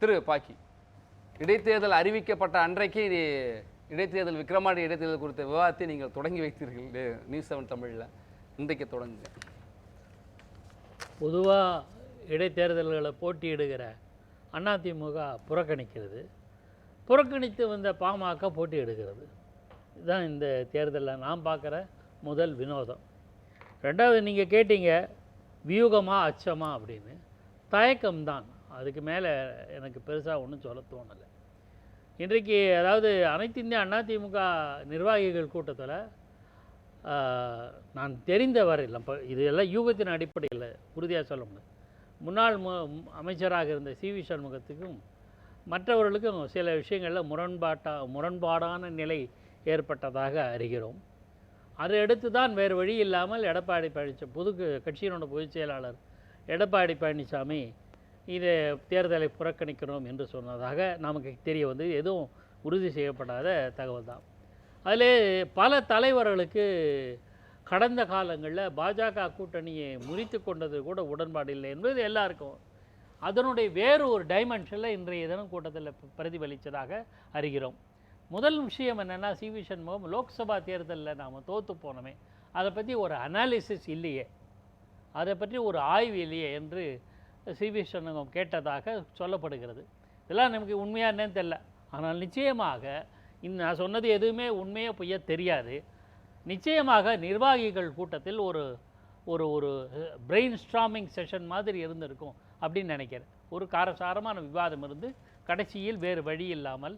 திரு பாக்கி. இடைத்தேர்தல் அறிவிக்கப்பட்ட அன்றைக்கு இடைத்தேர்தல் விக்ரமாண்டி இடைத்தேர்தல் குறித்த விவாதத்தை நீங்கள் தொடங்கி வைத்தீர்கள். நியூஸ் செவன் தமிழில். இன்றைக்கு தொடங்குங்க. பொதுவாக இடைத்தேர்தல்களை போட்டியிடுகிற அதிமுக புறக்கணிக்கிறது. புறக்கணித்து வந்த பாமக போட்டியிடுகிறது. இதுதான் இந்த தேர்தலில் நான் பார்க்குற முதல் வினோதம். ரெண்டாவது நீங்கள் கேட்டீங்க வியூகமா அச்சமா அப்படின்னு. தயக்கம்தான். அதுக்கு மேலே எனக்கு பெருசாக ஒன்றும் சொல்ல தோணலை. இன்றைக்கு அதாவது அனைத்து இந்திய அதிமுக நிர்வாகிகள் கூட்டத்தில் நான் தெரிந்த வரையில் இப்போ இது எல்லாம் யூகத்தின் அடிப்படையில் உறுதியாக சொல்ல முடியும் முன்னாள் மு அமைச்சராக இருந்த சி வி சண்முகத்துக்கும் மற்றவர்களுக்கும் சில விஷயங்களில் முரண்பாட்டா முரண்பாடான நிலை ஏற்பட்டதாக அறிகிறோம். அதை அடுத்து தான் வேறு வழி இல்லாமல் எடப்பாடி பழனிசாமி புது கட்சியினோட பொதுச் செயலாளர் எடப்பாடி பழனிசாமி இதை தேர்தலை புறக்கணிக்கிறோம் என்று சொன்னதாக நமக்கு தெரிய வந்து எதுவும் உறுதி செய்யப்படாத தகவல் தான். அதிலே பல தலைவர்களுக்கு கடந்த காலங்களில் பாஜக கூட்டணியை முறித்து கொண்டது கூட உடன்பாடு இல்லை என்பது எல்லாருக்கும் அதனுடைய வேறு ஒரு டைமென்ஷனில் இன்றைய தினம் கூட்டத்தில் பிரதிபலித்ததாக அறிகிறோம். முதல் விஷயம் என்னென்னா சி. வி. சண்முகம் லோக்சபா தேர்தலில் நாம் தோற்று போனோமே. அதை பற்றி ஒரு அனாலிசிஸ் இல்லையே. அதை பற்றி ஒரு ஆய்வு இல்லையே என்று சி வி சண்முகம் கேட்டதாக சொல்லப்படுகிறது. இதெல்லாம் நமக்கு உண்மையாக என்னன்னு தெரில ஆனால் நிச்சயமாக இந்த நான் சொன்னது எதுவுமே உண்மையாக பொய்ய தெரியாது. நிச்சயமாக நிர்வாகிகள் கூட்டத்தில் ஒரு ஒரு ஒரு பிரெயின் ஸ்ட்ராமிங் செஷன் மாதிரி இருந்திருக்கும் அப்படின்னு நினைக்கிறேன். ஒரு காரசாரமான விவாதம் இருந்து கடைசியில் வேறு வழி இல்லாமல்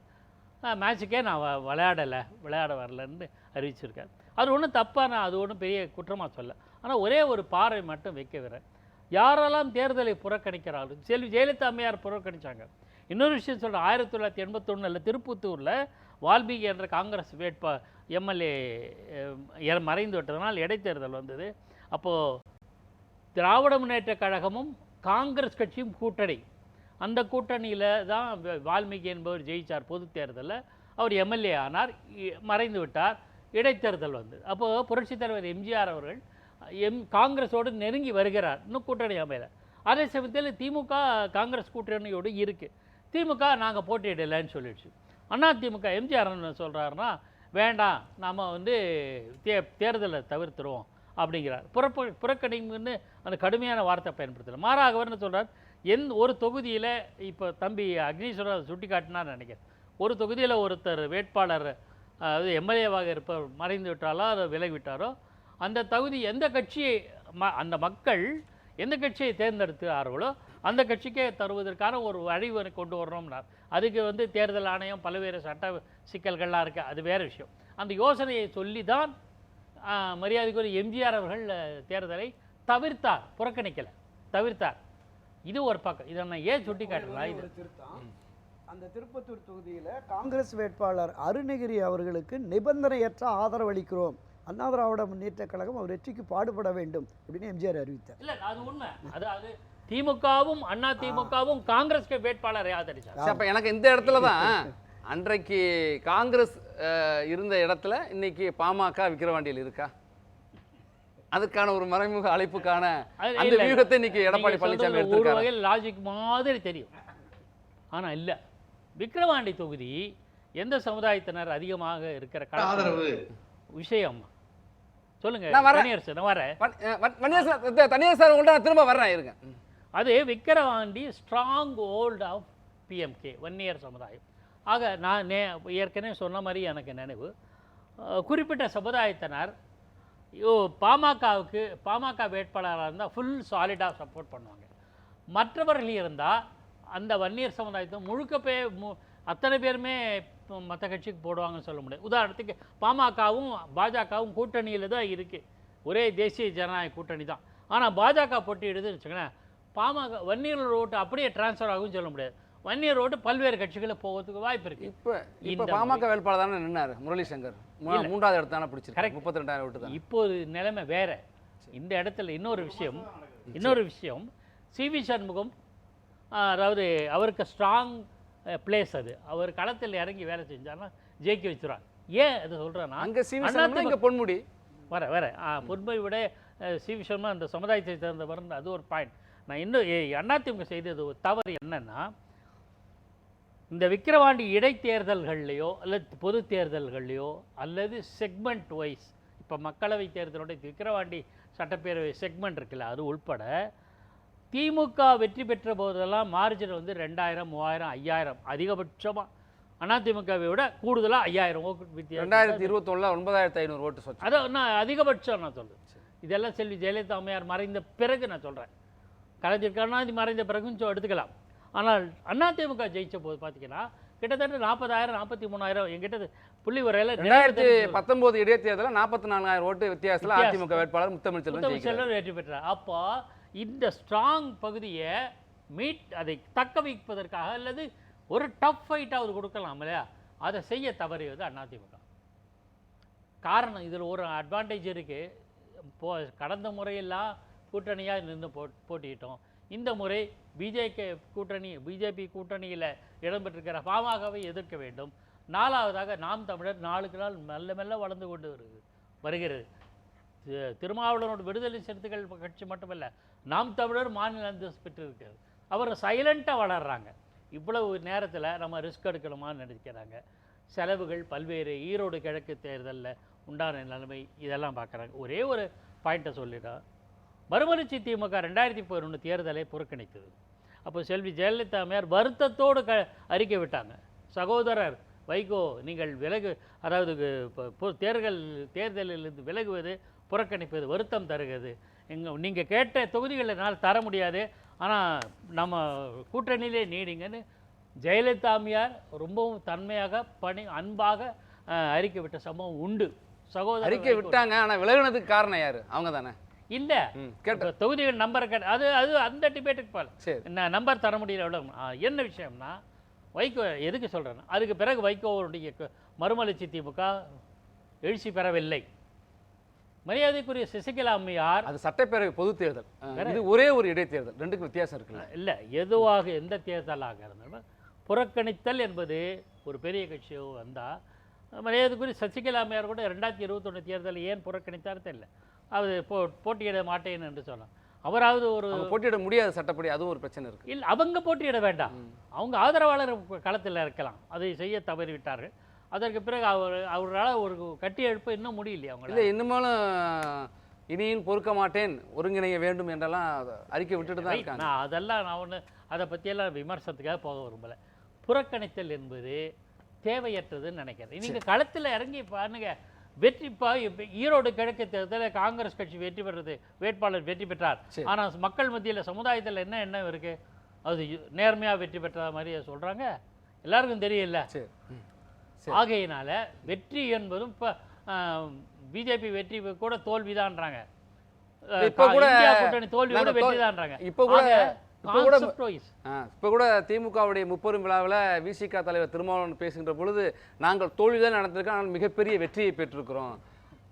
மேட்சுக்கே நான் வ- விளையாடலை விளையாட வரலன்னு அறிவிச்சிருக்கேன். அது ஒன்றும் தப்பாக நான் அது ஒன்றும் பெரிய குற்றமாக சொல்ல ஆனால் ஒரே ஒரு பார்வை மட்டும் வைக்கிறேன் யாரெல்லாம் தேர்தலை புறக்கணிக்கிறார்கள்? செல்வி ஜெயலலிதா அம்மையார் புறக்கணிச்சாங்க. இன்னொரு விஷயம் சொல்கிறேன் ஆயிரத்தி தொள்ளாயிரத்தி எண்பத்தொன்னில் திருப்பத்தூரில் வால்மீகி என்ற காங்கிரஸ் வேட்பா எம்எல்ஏ மறைந்து விட்டதனால் இடைத்தேர்தல் வந்தது. அப்போது திராவிட முன்னேற்ற கழகமும் காங்கிரஸ் கட்சியும் கூட்டணி. அந்த கூட்டணியில் தான் வால்மீகி என்பவர் ஜெயிச்சார் பொது தேர்தலில். அவர் எம்எல்ஏ ஆனார் இ- மறைந்து விட்டார். இடைத்தேர்தல் வந்தது. அப்போது புரட்சித் தலைவர் எம்ஜிஆர் அவர்கள் எம் காங்கிரஸோடு நெருங்கி வருகிறார். இன்னும் கூட்டணி அமையல. அதே சமயத்தில் திமுக காங்கிரஸ் கூட்டணியோடு இருக்குது திமுக நாங்கள் போட்டியிடலைன்னு சொல்லிடுச்சு. அண்ணா திமுக எம்ஜிஆர் என்ன சொல்கிறாருன்னா வேண்டாம் நாம் வந்து தே தேர்தலை தவிர்த்துருவோம் அப்படிங்கிறார். புறப்ப புறக்கணிப்புன்னு அந்த கடுமையான வார்த்தை பயன்படுத்தலை. மாறாக அவர் எந் ஒரு தொகுதியில் இப்போ தம்பி அக்னீஸ்வரர் சுட்டி காட்டினார் நினைக்கிறேன். ஒரு தொகுதியில் ஒருத்தர் வேட்பாளர் அதாவது எம்எல்ஏவாக இருப்ப மறைந்து விட்டாலோ அதை விலகி விட்டாரோ அந்த தகுதி எந்த கட்சியை ம அந்த மக்கள் எந்த கட்சியை தேர்ந்தெடுத்தார்களோ அந்த கட்சிக்கே தருவதற்கான ஒரு வழிவனை கொண்டு வரணும்னார். அதுக்கு வந்து தேர்தல் ஆணையம் பல்வேறு சட்ட சிக்கல்கள்லாம் இருக்குது அது வேறு விஷயம். அந்த யோசனையை சொல்லி தான் மரியாதைக்குரிய எம்ஜிஆர் அவர்கள் தேர்தலை தவிர்த்தார் புறக்கணிக்கலை. தவிர்த்தார். இது ஒரு பக்கம். இதை நான் ஏன் சுட்டி காட்டலாம் இது அந்த திருப்பத்தூர் தொகுதியில் காங்கிரஸ் வேட்பாளர் அருணகிரி அவர்களுக்கு நிபந்தனையற்ற ஆதரவு அளிக்கிறோம் அண்ணா திராவிட முன்னேற்ற கழகம் அவர் வெற்றிக்கு பாடுபட வேண்டும் அப்படின்னு எம்ஜிஆர் அறிவித்தார். இல்லை அது உண்மை. அது அது திமுகவும் அண்ணா திமுகவும் காங்கிரஸ்க்கு வேட்பாளரை ஆதரிச்சார் சரி, அப்ப எனக்கு இந்த இடத்துல தான் அன்றைக்கு காங்கிரஸ் இருந்த இடத்துல இன்னைக்கு பாமக விக்கிரவாண்டியில் இருக்கா? அதுக்கான ஒரு மறைமுக அழைப்புக்கான அந்த வியூகத்தை இன்னைக்கு எடப்பாடி பழனிசாமி ஒரு வகையில் லாஜிக் மாதிரி தெரியும். ஆனா இல்ல. விக்கிரவாண்டி தொகுதி எந்த சமுதாயத்தினர் அதிகமாக இருக்கிற ஆதரவு. விஷயம்? சொல்லுங்க நான் வரேன். தனியரசு நான் வரேன். வன்னியர் சார் தனியார் சார் உங்கள்ட்ட நான் திரும்ப வர்றேன் இருங்க. அது Vikravandi stronghold of PMK Vanniyar சமுதாயம். ஆக நான் நே ஏற்கனவே சொன்ன மாதிரி எனக்கு நினைவு. குறிப்பிட்ட சமுதாயத்தினர் யோ பாமகவுக்கு பாமக வேட்பாளராக இருந்தால் ஃபுல் சாலிடாக சப்போர்ட் பண்ணுவாங்க. மற்றவர்கள் இருந்தால் அந்த வன்னியர் சமுதாயத்தை முழுக்க பே மு அத்தனை பேருமே மற்ற கட்சிக்கு போடுவாங்கன்னு சொல்ல முடியாது. உதாரணத்துக்கு பாமகவும் பாஜகவும் கூட்டணியில் தான் இருக்குது ஒரே தேசிய ஜனநாயக கூட்டணி தான். ஆனால் பாஜக போட்டியிடுதுன்னு வச்சுக்கோங்களேன் பாமக வன்னியர் ஓட்டு அப்படியே டிரான்ஸ்ஃபர் ஆகும்னு சொல்ல முடியாது. வன்னியர் ஓட்டு பல்வேறு கட்சிகளில் போகிறதுக்கு வாய்ப்பு இருக்குது இப்ப இப்ப பாமக வேட்பாளர் தானே நின்னாரு முரளி சங்கர் மூ- இல்ல. மூன்றாவது இடத்து தானே பிடிச்சிருக்கு Correct. முப்பத்தி ரெண்டாயிரம் ஓட்டு தான். இப்போது நிலைமை வேற. இந்த இடத்துல இன்னொரு விஷயம் இன்னொரு விஷயம் சி வி சண்முகம் அதாவது அவருக்கு ஸ்ட்ராங் பிளேஸ் அது. அவர் களத்தில் இறங்கி வேலை செஞ்சாருன்னா ஜெயிக்க வச்சுருவாங்க ஏன் அது சொல்கிறேன்னா அங்க சிவி அண்ணா சண்முகம், இங்க பொன்முடி. வர வர. பொன்மை விட அஹ், சி வி சர்மா அந்த சமுதாயத்தை சேர்ந்தவர் அது ஒரு பாயிண்ட் நான் இன்னும் அதிமுக செய்தது ஒரு தவறு என்னன்னா இந்த விக்கிரவாண்டி இடைத்தேர்தல்கள்லையோ அல்லது பொது தேர்தல்கள்லையோ அல்லது செக்மெண்ட் வைஸ் இப்போ மக்களவை தேர்தலோட விக்கிரவாண்டி சட்டப்பேரவை செக்மெண்ட் இருக்குல்ல அது உள்பட திமுக வெற்றி பெற்ற போதெல்லாம் மார்ஜின் வந்து ரெண்டாயிரம் மூவாயிரம் ஐயாயிரம் அதிகபட்சமாக அதிமுகவை விட கூடுதலாக ஐயாயிரம் ஓட்டு வித்தியாசம். ரெண்டாயிரத்தி இருபத்தொன்னில் ஒன்பதாயிரத்தி ஐநூறு ஓட்டு சொச்சு. அதான் நான் அதிகபட்சம் நான் சொல்றேன். இதெல்லாம் செல்வி ஜெயலலிதா அம்மையார் மறைந்த பிறகு நான் சொல்கிறேன் கலைஞர் கருணாநிதி மறைந்த பிறகும் சொ- எடுத்துக்கலாம். ஆனால் அதிமுக ஜெயிச்ச போது பார்த்தீங்கன்னா கிட்டத்தட்ட நாற்பதாயிரம் நாற்பத்தி மூணாயிரம் எங்கிட்ட புள்ளி வரையில் ரெண்டாயிரத்தி பத்தொன்பது இடைத்தேர்தலில் நாற்பத்தி நாலாயிரம் ஓட்டு வித்தியாசத்தில். அதிமுக வேட்பாளர் முத்தமிழ் செல்வன் வெற்றி பெற்றார். அப்போ இந்த ஸ்ட்ராங் பகுதியை மீட் அதை தக்க வைப்பதற்காக அல்லது ஒரு டஃப் ஃபைட்டாவது கொடுக்கலாம் இல்லையா? அதை செய்ய தவறியது அதிமுக காரணம் இதில் ஒரு அட்வான்டேஜ் இருக்குது போ கடந்த முறையெல்லாம் கூட்டணியாக நின்று போ போட்டியிட்டோம். இந்த முறை பிஜேகே கூட்டணி பிஜேபி கூட்டணியில் இடம்பெற்றிருக்கிற பாமகவை எதிர்க்க வேண்டும். நாலாவதாக நாம் தமிழர் நாளுக்கு நாள் மெல்ல மெல்ல வளர்ந்து கொண்டு வருகிறது. வருகிறது. தி- திருமாவளவனோட விடுதலை சிறுத்தைகள் கட்சி மட்டுமல்ல நாம் தமிழர் மாநில அந்தஸ்து பெற்றிருக்கிறது. அவர் சைலண்ட்டாக வளர்கிறாங்க இவ்வளவு நேரத்தில் நம்ம ரிஸ்க் எடுக்கணுமான்னு நினைக்கிறாங்க. செலவுகள் பல்வேறு ஈரோடு கிழக்கு தேர்தலில் உண்டான நிலைமை இதெல்லாம் பார்க்குறாங்க ஒரே ஒரு பாயிண்ட்டை சொல்லிட்டோம் மறுமலர்ச்சி திமுக ரெண்டாயிரத்தி பதினொன்று தேர்தலை புறக்கணித்தது. அப்போ செல்வி ஜெயலலிதா அம்மையார் வருத்தத்தோடு க அறிக்கை விட்டாங்க. சகோதரர் வைகோ நீங்கள் விலகு அதாவது இப்போ தேர்தல் தேர்தலிலிருந்து விலகுவது புறக்கணிப்பது வருத்தம் தருகிறது. எங்க நீங்கள் கேட்ட தொகுதிகளை என்னால் தர முடியாது. ஆனால் நம்ம கூட்டணியிலே நீடிங்கன்னு ஜெயலலிதா அம்மையார் ரொம்பவும் தன்மையாக பணி அன்பாக அறிக்கை விட்ட சம்பவம் உண்டு. சகோதரர் அறிக்கை. விட்டாங்க ஆனா விலகுனதுக்கு காரணம் யாரு? அவங்க தானே? இல்லை. கேட்ட. தொகுதிகள் நம்பர் கேட்ட அது அது அந்த டிபேட்டுக்கு சரி. நான் நம்பர் தர முடியல எவ்வளோ என்ன விஷயம்னா வைகோ எதுக்கு சொல்கிறேன்னா அதுக்கு பிறகு வைகோவுடைய க- மறுமலர்ச்சி திமுக எழுச்சி பெறவில்லை. மரியாதைக்குரிய சசிகலா அம்மையார் அது சட்டப்பேரவை பொது தேர்தல். இது ஒரே ஒரு இடைத்தேர்தல். ரெண்டுக்கும் வித்தியாசம் இருக்குல்ல. இல்லை எதுவாக எந்த தேர்தலாக இருந்தாலும் புறக்கணித்தல் என்பது ஒரு பெரிய கட்சியோ வந்தால் மரியாதைக்குரிய சசிகலா அம்மையார் கூட ரெண்டாயிரத்தி இருபத்தொன்று தேர்தலை ஏன் புறக்கணித்தார் தெரியல. அது போ போட்டியிட மாட்டேன் என்று சொன்னார் அவராவது ஒரு போட்டியிட முடியாது சட்டப்படி அதுவும் ஒரு பிரச்சனை இருக்கு. இல்லை அவங்க போட்டியிட வேண்டாம். அவங்க ஆதரவாளர் களத்தில் இருக்கலாம். அதை செய்ய தவறிவிட்டார்கள். அதற்கு பிறகு அவர் அவரால் ஒரு கட்டி எழுப்ப இன்னும் முடியலையே அவங்களால. இல்லை இன்னுமாலும் இனியும் பொறுக்க மாட்டேன் ஒருங்கிணைய வேண்டும் என்றெல்லாம் அறிக்கை விட்டுட்டு தான். இருக்காங்க. நான் அதெல்லாம் நான் ஒன்று அதை பற்றியெல்லாம் விமர்சனத்துக்காக போக விரும்பல. புறக்கணித்தல் என்பது தேவையற்றதுன்னு நினைக்கிறேன். நீங்கள் களத்தில் இறங்கி பாருங்க வெற்றி ஈரோடு கிழக்கு தேர்தலில் காங்கிரஸ் கட்சி வெற்றி பெறுறது வேட்பாளர் வெற்றி பெற்றார். ஆனால் மக்கள் மத்தியில் சமுதாயத்தில் என்ன எண்ணம் இருக்கு? அது நேர்மையாக வெற்றி பெற்ற மாதிரி சொல்றாங்க. எல்லாருக்கும் தெரியல. ஆகையினால வெற்றி என்பதும் இப்போ பிஜேபி வெற்றி கூட தோல்விதான்றாங்க. இப்ப கூட திமுகவுடைய முப்பெரும் விழாவில் விசிக தலைவர் திருமாவளவன் பேசுகின்ற பொழுது நாங்கள் தோல்விதான் நடந்திருக்கோம் ஆனால் மிகப்பெரிய வெற்றியை பெற்றிருக்கிறோம்.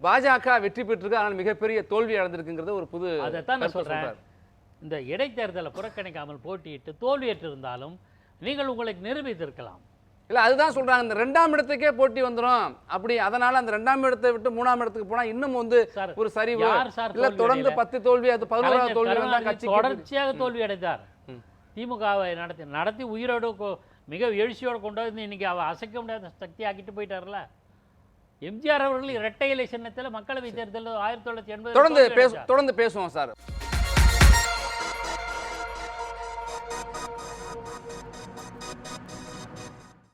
பாஜக வெற்றி பெற்றிருக்கு ஆனால் மிகப்பெரிய தோல்வி அடைந்திருக்குங்கிறது ஒரு புது அதைத்தான் நான் சொல்றேன். இந்த இடைத்தேர்தலை புறக்கணிக்காமல் போட்டியிட்டு தோல்வியற்றிருந்தாலும் நீங்கள் உங்களுக்கு நிரூபித்திருக்கலாம். இல்ல அதுதான் சொல்றாங்க. இந்த ரெண்டாம் இடத்துக்கே போட்டி வந்துரும். அப்படி அதனால அந்த ரெண்டாம் இடத்தை விட்டு மூணாம் இடத்துக்கு போனா இன்னும் வந்து ஒரு சரிவு. இல்ல தொடர்ந்து? பத்து தோல்வி அது பதினோராவது தோல்வி கட்சிக்கு தொடர்ச்சியாக தோல்வி அடைந்தார். ம். திமுகவை நடத்தி நடத்தி உயிரோடு மிக எழுச்சியோடு கொண்டு வந்து இன்னைக்கு அவ அசைக்க முடியாத சக்தி ஆக்கிட்டு போயிட்டார்ல. எம்ஜிஆர் அவர்கள் இரட்டை இலை சின்னத்தில் மக்களவை தேர்தலில் ஆயிரத்தி தொள்ளாயிரத்தி எண்பது தொடர்ந்து தொடர்ந்து பேசுவோம் சார்.